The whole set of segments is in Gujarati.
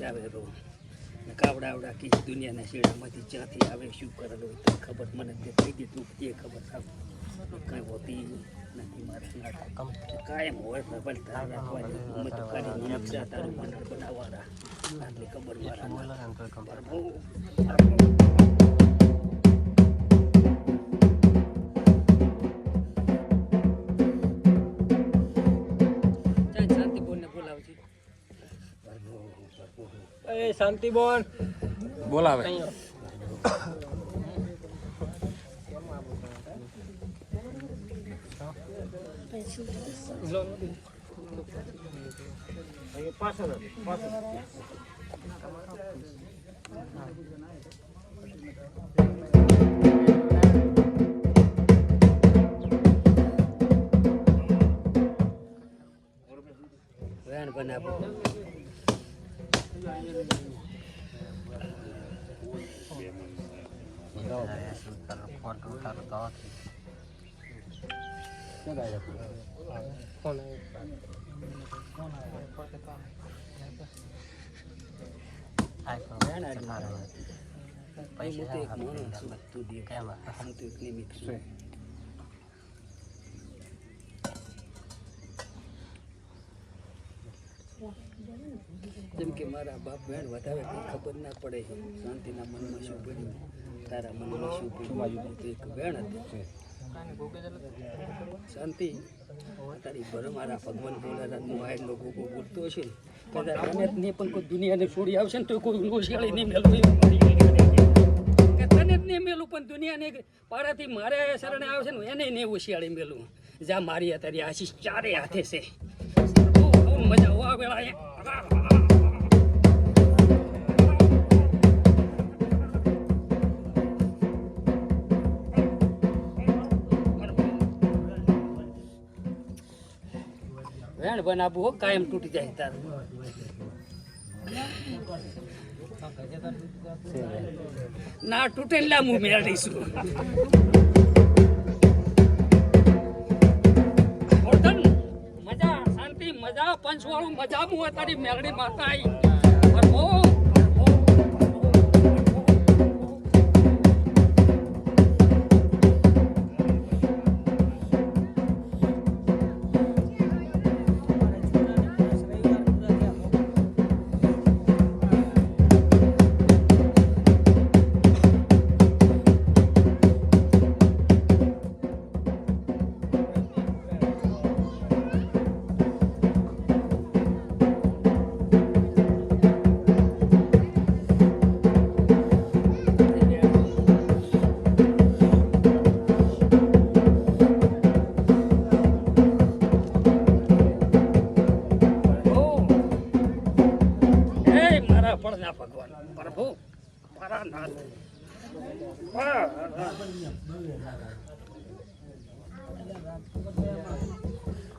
કરેલો ને કાવડાવડા કે દુનિયાના શેડામાંથી ક્યાંથી આવે શું કરેલું તે ખબર મને તે થઈ ગઈ તું તે ખબર કાંઈ હોતી નથી મારા. કાયમ હોય પણ તારે રાખવાની તો કરી નકશા તારું મંડળ બનાવવાના આટલી ખબર મારા બહુ શાંતિ બોલ બોલાવે વેણ બનાવો વેણ આડું. હું તો એક માણસ છું, તું દેખ. હું તો એક નિમિત્ત છું. જેમ કે મારા બાપ બહેન વધારે ખબર ના પડે શાંતિના મનમાં શું પડ્યું તારા મનમાં શું પડ્યું એક બહેન હતી. શાંતિ, તારી ભર મારા ભગવાન બોલારા તું ગોગો બોલતો હશે ને પણ કોઈ દુનિયાને છોડી આવશે ને, તો કોઈ હોશિયાળી નહીં મેળવું તને જ નહીં મેલું, પણ દુનિયાને પારાથી મારે શરણે આવશે ને એને નહીં મેલું. જા મારી અત્યારે આશીષ ચારે હાથે છે. મજા બનાવવું હો, કાયમ તૂટી જાય તારું. ના, તૂટે લા હું મેળવીશું. મજા, શાંતિ, મજા, પંચવાળું મજા હું તારી મેળડી માતા આઈ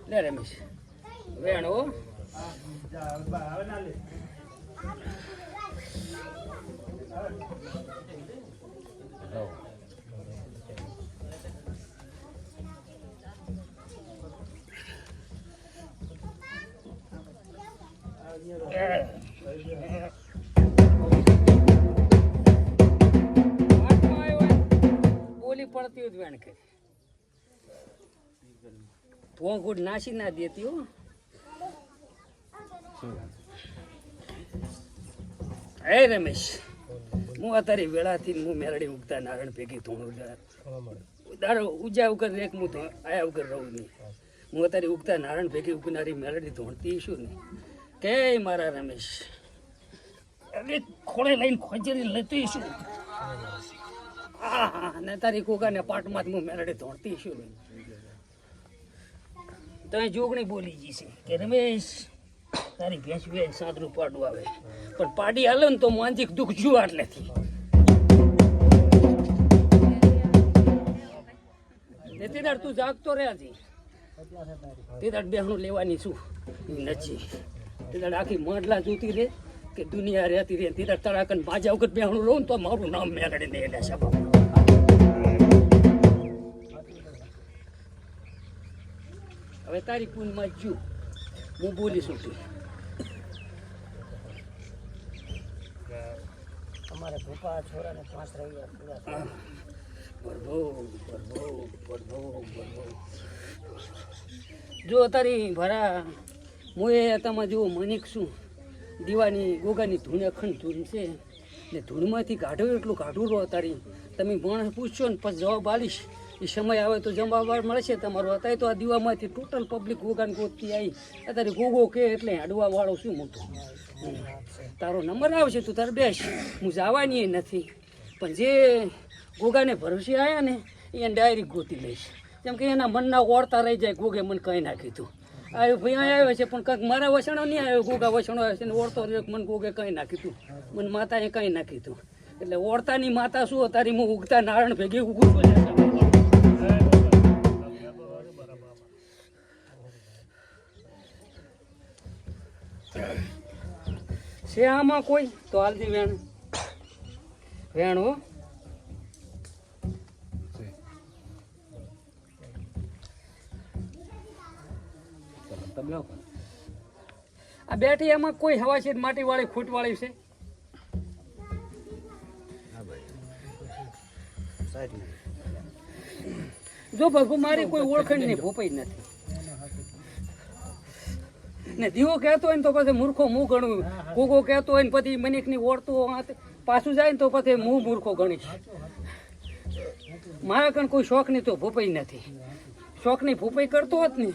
લે રમેશ વેણો. વાતમાં ભોંગુડ નાસી ના દેતી હો. હે રમેશ, હું અત્યારે વેળાથી હું મેરડી ઉગતા નારાયણ ભેગી થોડું દાડો ઉજા વગર એક હું તો આયા વગર રહું નહીં. હું અત્યારે ઉગતા નારાયણ ભેગી ઉગનારી મેરડી ધોણતી શું ને કે મારા રમેશ અરે ખોળે લઈને ખોજરી લેતી શું? હા હા ને તારી કોકાને પાટમાં જ હું મેરડી ધોણતી શું ને ત્યાં જોગણી બોલી ગઈ છે. કે રમેશ, તારી ભેંસ વેચ સાદરું પાડું આવે. પણ પાડી હાલે ને તો માનસિક દુઃખ જુઓ આટલેથી તે દાડ તું જાગતો રહ્યા છે. તે દાડ બેહણું લેવાની શું નથી. તે દાડ આખી માંડલા જોતી રે કે દુનિયા રહેતી રહે તે તારા તળાકન બાજા વગર બેહણું રહું તો મારું નામ મેળડી ને એને સભા. હવે તારી પૂનમાં જો હું બોલી છું અમારા મારે ભૂપા છોરાને પાંચ રવિવાર પૂરા થયા. પરભો પરભો પરભો પ્રભુ જો તારી ભરા હું એ તમે જુઓ મનિક છું. દીવાની ગોગાની ધૂન અખંડ ધૂન છે. ને ધૂનમાંથી કાઢો એટલું કાઢું રહો તારી. તમે માણસ પૂછશો ને પછી જવાબ આલીશ. એ સમય આવે તો જવાબ મળશે તમારો. અત્યારે તો આ દીવામાંથી ટોટલ પબ્લિક ગોગાન ગોતતી આવી અત્યારે ગોગો કે એટલે હાડવા વાળો શું મોટો? તારો નંબર આવશે, તું તારે બેસ. હું જવાની નથી. પણ જે ગોગાને ભરોસે આવ્યા ને એને ડાયરેક્ટ ગોતી લઈશ. કેમ કે એના મનના ઓળતા રહી જાય, ગોગે મને કહી નાખ્યું તું આવ્યો ભાઈ આવ્યો છે, પણ કંઈક મારા વસણો નહીં આવ્યો, ગોગા વસણો આવ્યો છે ને ઓળતો રહ્યો, મને ગોગે કહી નાખ્યું તું મને માતાએ કહી નાખ્યું તું એટલે ઓળતાની માતા શું, તારી હું ઉગતા નારણ ભેગી ઉગું છું આમાં કોઈ? તો હાલજી વેણ. વેણ. હો આ બેઠી એમાં કોઈ હવા છે? માટી વાળી ખૂટ વાળી છે? જો ભગુ મારી કોઈ ઓળખણ નહીં, ભોપાઈ નથી. ને દીવો કહેતો હોય ને તો પછી મૂર્ખો મું ગણું. કોકો કહેતો હોય ને પછી મનિકની ઓળતો પાછું જાય ને તો પછી હું મૂર્ખો ગણીશ. મારા કણ કોઈ શોખ નહીં તો ભૂપાઈ નથી. શોખની ભૂપાઈ કરતો હોત ને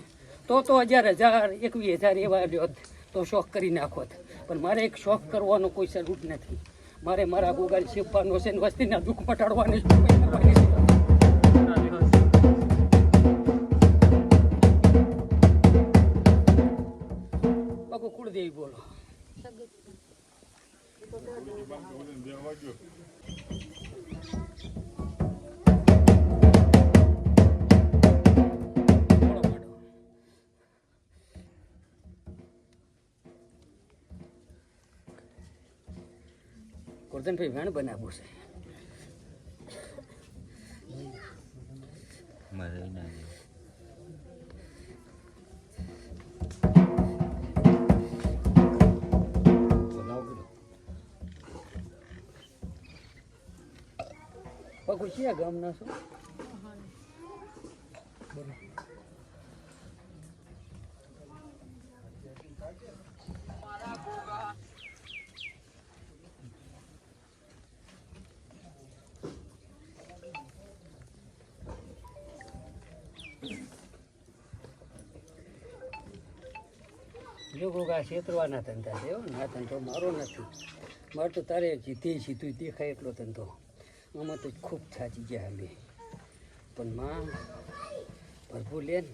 તો તો હજાર હજાર એકવીસ હજાર એવા લ્યોત તો શોખ કરી નાખોત પણ મારે એક શોખ કરવાનો કોઈ સ્વરૂપ નથી. મારે મારા ગોગાલ શીખવાનો છે ને વસ્તીના દુઃખ મટાડવાની કુળદેવી બોલો. ગોરધનભાઈ વેણ બનાવવું છે પગું ક્યાં ગામના છો? જો ગોગા છેતરવાના ધંધા છે હો. ના ધંધો મારો નથી. મારે તો તારે જીતે સીધું દેખાય એટલો ધંધો. આમાં તો ખૂબ થાચી ગયા અમે. પણ માં ભરપૂર લે ને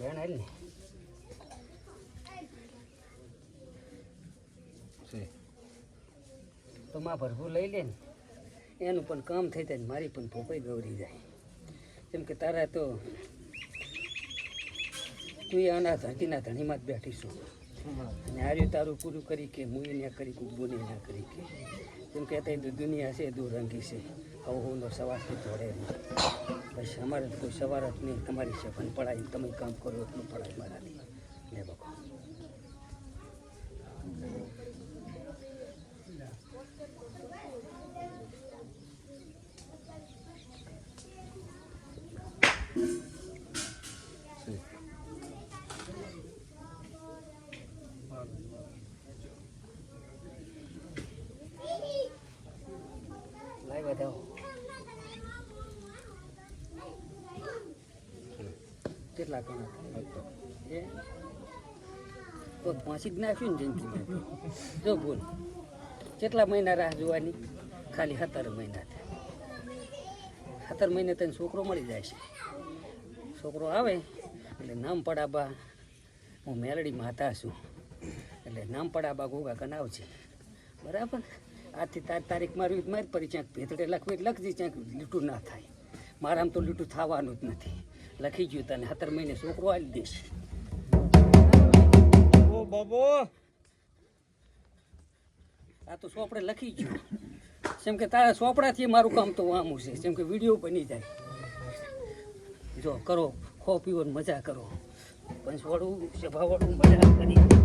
વેણ હાલ ને. તો માં ભરપૂર લઈ લે ને. એનું પણ કામ થઈ જાય ને મારી પણ ભોપાઈ ગૌરી જાય. કેમ કે તારા તો તું આના ધરતીના ધણીમાં જ બેઠી છું. અને આર્યું તારું પૂરું કરી કે હું એને કરી કે બોને ના કરી કે. જેમ કે અત્યારે દુનિયા છે, દૂર રંગી છે. હવે હું સવારથી જોડે બસ અમારે તો કોઈ સવાર જ નહીં, તમારી છે પણ પડાય, તમે કામ કરો એટલું પડાય મારાથી. લે બાપા. લાઈ કેટલા કણા એ તો ફાંસી જ ને જિંદગી જો બોલ. કેટલા મહિના રાહ જોવાની? ખાલી સત્તર મહિના થાય. સત્તર મહિને તને છોકરો મળી જાય છે. છોકરો આવે, એટલે નામ પડાબા હું મેલડી માતા છું. એટલે નામ પડાબા ગોગા કનાવશે બરાબર? આજથી તાર તારીખ મારી મારી પડી ક્યાંક ભેતડે લખવી એટલે લખજી ક્યાંક લીટું ના થાય. મારામાં તો લીટું થવાનું જ નથી. લખી ગયું તને સત્તર મહિને છોકરો આવી દઈશ ઓ બાબો. આ તો સોપડે લખી ગયું જેમ કે તારા સોપડાથી મારું કામ તો વામું છે જેમ કે વીડિયો બની જાય. જો કરો ખો પીવો ને મજા કરો. પંચવાળું સભાવાળું મજા કરી.